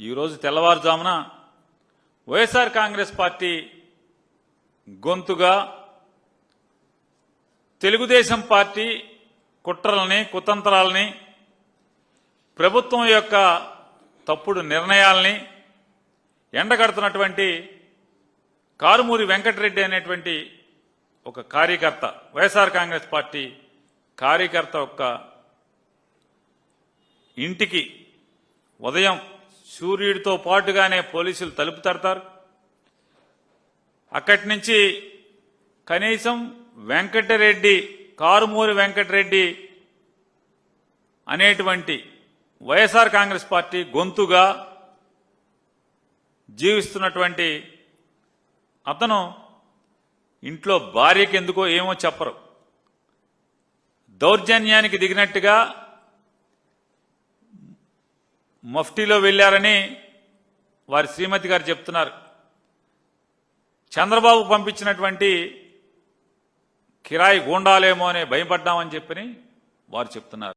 ఈరోజు తెల్లవారుజామున YSR Congress party గొంతుగా తెలుగుదేశం పార్టీ కుట్రలని కుతంత్రాలని ప్రభుత్వం యొక్క తప్పుడు నిర్ణయాల్ని ఎండగడుతున్నటువంటి కారుమూరి వెంకటరెడ్డి అనేటువంటి ఒక కార్యకర్త వైఎస్ఆర్ కాంగ్రెస్ పార్టీ కార్యకర్త యొక్క ఇంటికి ఉదయం సూర్యుడితో పాటుగానే పోలీసులు తలుపు తడతారు. అక్కడి నుంచి కనీసం వెంకటరెడ్డి కారుమూరి వెంకటరెడ్డి అనేటువంటి వైఎస్ఆర్ కాంగ్రెస్ పార్టీ గొంతుగా జీవిస్తున్నటువంటి అతను ఇంట్లో భార్యకి ఎందుకో ఏమో చెప్పరు. దౌర్జన్యానికి దిగినట్టుగా మఫ్టీలో వెళ్ళారని వారి శ్రీమతి గారు చెప్తున్నారు. చంద్రబాబు పంపించినటువంటి కిరాయి గూండాలేమో అని భయపడ్డామని చెప్పని వారు చెప్తున్నారు.